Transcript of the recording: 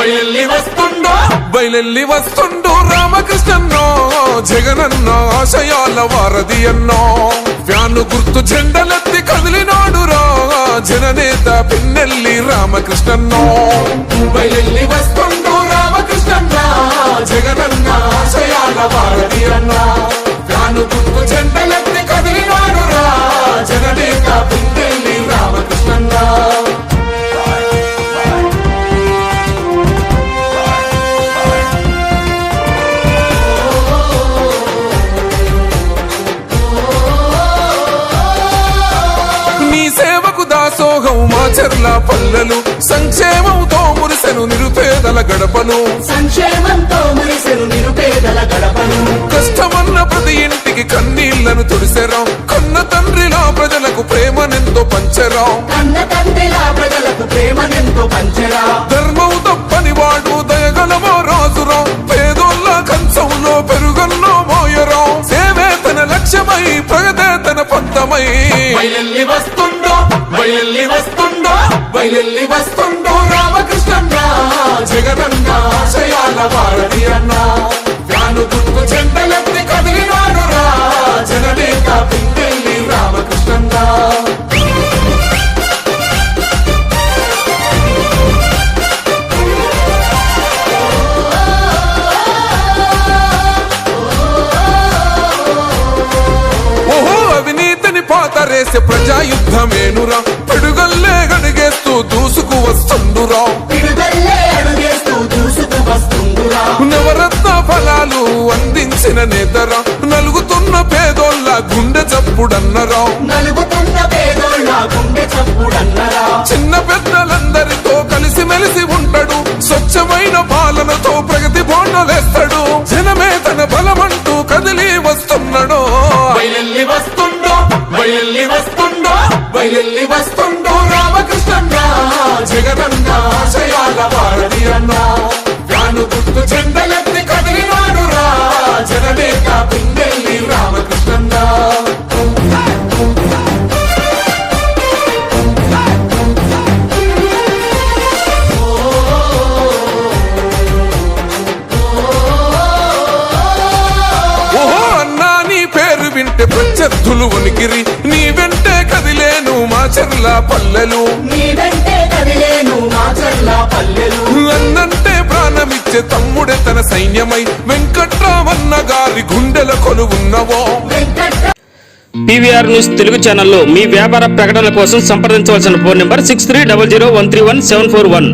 వస్తుండో బయలెల్లి వస్తుండో బయలెల్లి వస్తుండు రామకృష్ణన్నో జగనన్నో ఆశయాల వారధి అన్నో. వ్యాను గుర్తు జెండలెత్తి కదిలినాడు రా జననేత పిన్నెల్లి రామకృష్ణన్నో. బయలెల్లి వస్తుండో సేవకు దాసోహం మా చెర్ల పల్లెలు. సంక్షేమంతో మురిసెను నిరుపేదల గడపను. సంక్షేమంతో మురిసెను నిరుపేదల గడపను. కష్టమన్న ప్రతి ఇంటికి కన్నీళ్ళను తుడిసెరాం. కన్న తండ్రిలా ప్రజలకు ప్రేమనెంతో పంచరాం. కన్న తండ్రిలా ప్రజలకు ప్రేమనెంతో పంచరా. ధర్మం తప్పని వాడు దయగలవో రాజురాం. పేదోళ్ళ కంచంలో పెరుగన్నో మోయరాం. సేవే తన లక్ష్యమై ప్రగతే తన పంతమై వైలెల్లి వస్తుండో వైలెల్లి వస్తుండో వైలెల్లి వస్తుండో రామకృష్ణ జగనన్న అవినీతిని పాతరేసే ప్రజాయుద్ధమేనురా? పిడుగల్లే గడిగేస్తూ దూసుకు వస్తుండురా. నవరత్న ఫలాలు అందించిన నేతరా? నలుగుతున్న పేదోళ్ళ గుండె చప్పుడన్నరా? చిన్న పెద్దలందరితో కలిసి మెలిసి ఉంటాడు. స్వచ్ఛమైన పాలనతో ప్రగతి బోండలేస్తాడు జనమే తన బలమంటూ కదిలి వస్తున్నాడు వైలెల్లి వస్తుండో వైలెల్లి వస్తుండో ప్రత్యర్థులు వణికిరి నీ వెంటే కదిలేను మా చెర్ల పల్లెలు. నీ వెంటే కదిలేను మా చర్ల పల్లెలు. అన్నంటే ప్రాణమిచ్చే తమ్ముడే తన సైన్యమై. వెంకట్రామన్న గారి గుండెల కొలువున్నవో. పీవీఆర్ న్యూస్ తెలుగు ఛానల్లో మీ వ్యాపార ప్రకటనల కోసం సంప్రదించవలసిన phone number six three double zero one three one seven four one.